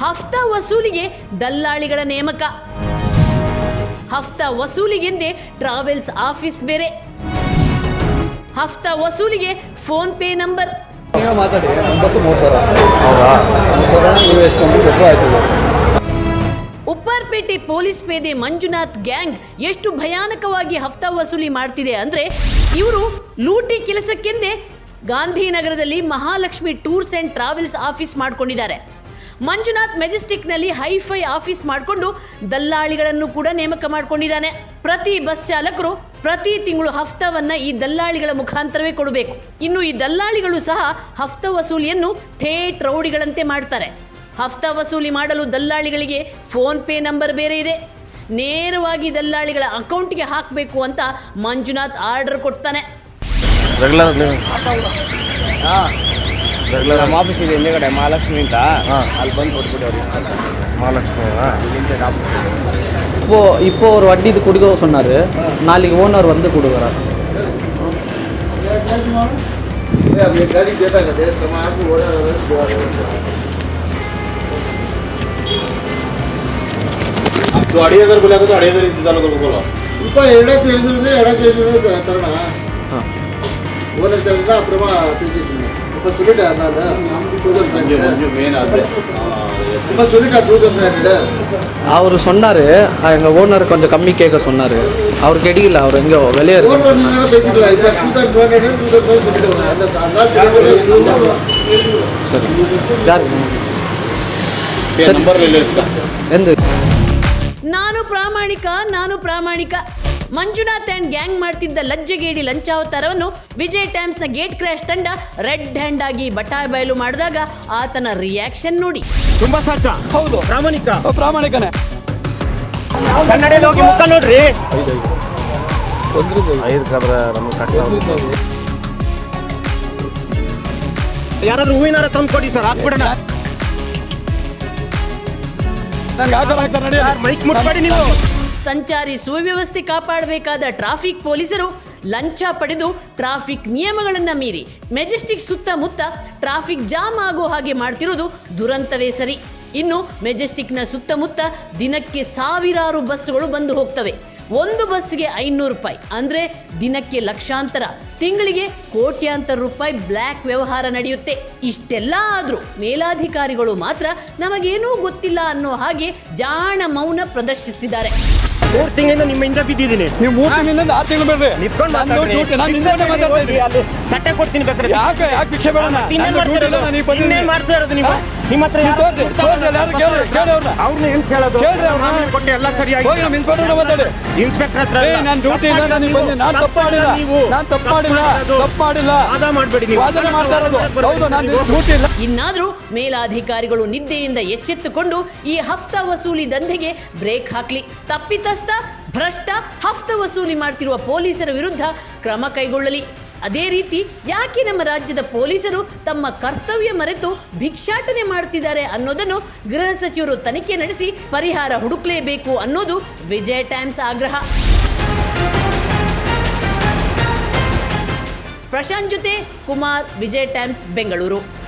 ಹಫ್ತಾ ವಸೂಲಿಗೆ ದಲ್ಲಾಳಿಗಳ ನೇಮಕ. ಹಫ್ತಾ ವಸೂಲಿಗೆಂದೇ travels office ಬೇರೆ. ಹಫ್ತಾ ವಸೂಲಿಗೆ PhonePe number. Upparpet police ಪೇದೆ ಮಂಜುನಾಥ್ ಗ್ಯಾಂಗ್ ಎಷ್ಟು ಭಯಾನಕವಾಗಿ ಹಫ್ತಾ ವಸೂಲಿ ಮಾಡ್ತಿದೆ ಅಂದ್ರೆ ಇವರು ಲೂಟಿ ಕೆಲಸಕ್ಕೆಂದೇ ಗಾಂಧಿನಗರದಲ್ಲಿ Mahalakshmi tours and travels office ಮಾಡ್ಕೊಂಡಿದ್ದಾರೆ. ಮಂಜುನಾಥ್ ಮೆಜೆಸ್ಟಿಕ್ನಲ್ಲಿ ಹೈಫೈ ಆಫೀಸ್ ಮಾಡಿಕೊಂಡು ದಲ್ಲಾಳಿಗಳನ್ನು ಕೂಡ ನೇಮಕ ಮಾಡಿಕೊಂಡಿದ್ದಾನೆ. ಪ್ರತಿ ಬಸ್ ಚಾಲಕರು ಪ್ರತಿ ತಿಂಗಳು ಹಫ್ತವನ್ನು ಈ ದಲ್ಲಾಳಿಗಳ ಮುಖಾಂತರವೇ ಕೊಡಬೇಕು. ಇನ್ನು ಈ ದಲ್ಲಾಳಿಗಳು ಸಹ ಹಫ್ತ ವಸೂಲಿಯನ್ನು ಥೇಟ್ ರೌಡಿಗಳಂತೆ ಮಾಡ್ತಾರೆ. ಹಫ್ತ ವಸೂಲಿ ಮಾಡಲು ದಲ್ಲಾಳಿಗಳಿಗೆ ಫೋನ್ ಪೇ ನಂಬರ್ ಬೇರೆ ಇದೆ. ನೇರವಾಗಿ ದಲ್ಲಾಳಿಗಳ ಅಕೌಂಟ್ಗೆ ಹಾಕಬೇಕು ಅಂತ ಮಂಜುನಾಥ್ ಆರ್ಡರ್ ಕೊಡ್ತಾನೆ. ರೆಗ್ಯುಲರ್ ರೆಗ್ಯುಲರ್ ನಮ್ಮ ಆಫೀಸ್ ಇದೆ ಹಿಂದೆಗಡೆ ಮಹಾಲಕ್ಷ್ಮಿ ಅಂತ ಹಾ. ಅಲ್ಲಿ ಬಂದು ಕೊಟ್ಬಿಟ್ಟು ಅವ್ರು ಇಸ್ಕೊಂಡು மகாலட்சுமி ಇಲ್ಲಿಂದ ಆಫೀಸ್ இப்போ இப்போ ஒரு வட்டி இது கொடுக்க சொன்னார் நாளைக்கு ஓனர் வந்து கொடுக்குறாரு तो अढ़ाई हज़ार बोला तो अढ़ाई हज़ार इंतजार करो बोलो இப்ப எடாச்சு எழுதுறது எடாச்சு எழுதுறது தரணும் ஒரு தரணும் அப்புறமா பேசிட்டு இப்போ சொல்லிட்டேன் இப்போ சொல்லிட்டேன் டூ தௌசண்ட் அவர் சொன்னார் எங்கள் ஓனர் கொஞ்சம் கம்மி கேட்க சொன்னார். அவர் கெடிக்கல அவர் எங்கே வெளியே இருக்கு சரி. சார். ಎ நானும் ಪ್ರಾಮಾಣಿಕ ನಾನು ಪ್ರಾಮಾಣಿಕ ಮಂಜುನಾಥ್ ಅಂಡ್ ಗ್ಯಾಂಗ್ ಮಾಡ್ತಿದ್ದ ಲಜ್ಜೆಗೇಡಿ ಲಂಚಾವತಾರವನ್ನು ವಿಜಯ್ ಟೈಮ್ಸ್ನ ಗೇಟ್ ಕ್ರ್ಯಾಶ್ ತಂಡ ರೆಡ್ ಹ್ಯಾಂಡ್ ಆಗಿ ಬಟಾಯ್ ಬಯಲು ಮಾಡಿದಾಗ ಆತನ ರಿಯಾಕ್ಷನ್ ನೋಡಿ. ತುಂಬಾ ಸಾಚ ಹೌದು. ಪ್ರಾಮಾಣಿಕ. ಪ್ರಾಮಾಣಿಕನೇ. ಕನ್ನಡಿಯಲ್ಲಿ ಹೋಗಿ ಮುಖ ನೋಡ್ರಿ. ಐದು ಕಬ್ರ ನಮಗೆ ಕಷ್ಟ ಯಾರಾದ್ರೂ ಹೂವಿನಾರ ತಂದು ಕೊಡಿ ಸರ್ ಹಾಕ್ಬಿಡೋಣ. ನಂಗೆ ಯಾವ ಥರ ಆಗ್ತಾರೆ ನಡಿ ಮೈಕ್ ಮುಟ್ಬೇಡಿ ನೀವು. ಸಂಚಾರಿ ಸುವ್ಯವಸ್ಥೆ ಕಾಪಾಡಬೇಕಾದ ಟ್ರಾಫಿಕ್ ಪೊಲೀಸರು ಲಂಚ ಪಡೆದು ಟ್ರಾಫಿಕ್ ನಿಯಮಗಳನ್ನು ಮೀರಿ ಮೆಜೆಸ್ಟಿಕ್ ಸುತ್ತಮುತ್ತ ಟ್ರಾಫಿಕ್ ಜಾಮ್ ಆಗೋ ಹಾಗೆ ಮಾಡ್ತಿರೋದು ದುರಂತವೇ ಸರಿ. ಇನ್ನು ಮೆಜೆಸ್ಟಿಕ್ನ ಸುತ್ತಮುತ್ತ ದಿನಕ್ಕೆ ಸಾವಿರಾರು ಬಸ್ಗಳು ಬಂದು ಹೋಗ್ತವೆ. ಒಂದು ಬಸ್ಗೆ ಐನೂರು ರೂಪಾಯಿ ಅಂದರೆ ದಿನಕ್ಕೆ ಲಕ್ಷಾಂತರ. ತಿಂಗಳಿಗೆ ಕೋಟ್ಯಾಂತರ ರೂಪಾಯಿ ಬ್ಲ್ಯಾಕ್ ವ್ಯವಹಾರ ನಡೆಯುತ್ತೆ. ಇಷ್ಟೆಲ್ಲ ಆದರೂ ಮೇಲಾಧಿಕಾರಿಗಳು ಮಾತ್ರ ನಮಗೇನೂ ಗೊತ್ತಿಲ್ಲ ಅನ್ನೋ ಹಾಗೆ ಜಾಣ ಮೌನ ಪ್ರದರ್ಶಿಸುತ್ತಿದ್ದಾರೆ ಮೂರ್ ತಿಂಗಳಿಂದ ನಿಮ್ಮಿಂದ ಬಿದ್ದಿದ್ದೀನಿ. ನೀವು ಮೂರು ತಿಂಗಳಿಂದ ಆರು ತಿಂಗಳು ಬೇಡ್ರಿ. ನಿಂತ್ಕೊಂಡು. ಅಲ್ಲಿ ತಟ್ಟೆ ಕೊಡ್ತೀನಿ ಬೇಕಾದ್ರೆ ಯಾಕೆ ಯಾಕೆ ಭಿಕ್ಷೆ ಬೇಡ? ಮತ್ತೆ ಇನ್ನೇನ್ ನಂದು duty ಇಲ್ಲ, ಮಾಡ್ತಿರೋದು? ನಾನು ಈಗ ಬಂದಿದ್ದೀನಿ. ಇನ್ನೇನ್ ಮಾಡ್ತಾ ಇರೋದು ನೀವು? ನಿಮ್ಮ ಹತ್ರ ನೀವು ತೋರ್ಸಿ, ತೋರ್ಸಿ, ಅಲ್ಲಿ ಯಾರು ಕೇಳಿ, ಕೇಳಿ ಅವ್ರನ್ನ. ಅವ್ರನ್ನ ಏನ್ ಕೇಳೋದು? ಕೇಳ್ರಿ ಕೊಟ್ಟು? ಎಲ್ಲ ಸರಿಯಾಗಿ ಹೋಗಿ ನಮ್ಮ ಇನ್ಸ್ಪೆಕ್ಟರ್ ಮಾತಾಡಿ. ಇನ್ಸ್ಪೆಕ್ಟರ್ ಹತ್ರ ಏ ನಾನು ಡ್ಯೂಟಿ ಇಲ್ಲ ನಾನು ಬಂದೆ. ನಾನು ತಪ್ಪು ಮಾಡಿಲ್ಲ ನೀವು. ನಾನು ತಪ್ಪು ಮಾಡಿಲ್ಲ ಮಾಡೋದು. ತಪ್ಪು ಮಾಡಿಲ್ಲ ವಾದ ಮಾಡಬೇಡಿ ನೀವು. ವಾದನೆ ಮಾಡ್ತಾ ಇರೋದು. ಹೌದು ನಾನು ಡ್ಯೂಟಿ ಇಲ್ಲ ಇನ್ನಾದರೂ ಮೇಲಾಧಿಕಾರಿಗಳು ನಿದ್ದೆಯಿಂದ ಎಚ್ಚೆತ್ತುಕೊಂಡು ಈ ಹಫ್ತಾ ವಸೂಲಿ ದಂಧೆಗೆ ಬ್ರೇಕ್ ಹಾಕ್ಲಿ. ಭ್ರಷ್ಟ, ಹಫ್ತ ವಸೂಲಿ ಮಾಡ್ತಿರುವ ಪೊಲೀಸರ ವಿರುದ್ಧ ಕ್ರಮ ಕೈಗೊಳ್ಳಲಿ. ಅದೇ ರೀತಿ ಯಾಕೆ ನಮ್ಮ ರಾಜ್ಯದ ಪೊಲೀಸರು ತಮ್ಮ ಕರ್ತವ್ಯ ಮರೆತು ಭಿಕ್ಷಾಟನೆ ಮಾಡ್ತಿದ್ದಾರೆ ಅನ್ನೋದನ್ನು ಗೃಹ ಸಚಿವರು ತನಿಖೆ ನಡೆಸಿ ಪರಿಹಾರ ಹುಡುಕಲೇಬೇಕು ಅನ್ನೋದು ವಿಜಯ ಟೈಮ್ಸ್ ಆಗ್ರಹ. ಪ್ರಶಾಂತ್ ಜೊತೆ ಕುಮಾರ್, ವಿಜಯ್ ಟೈಮ್ಸ್, ಬೆಂಗಳೂರು.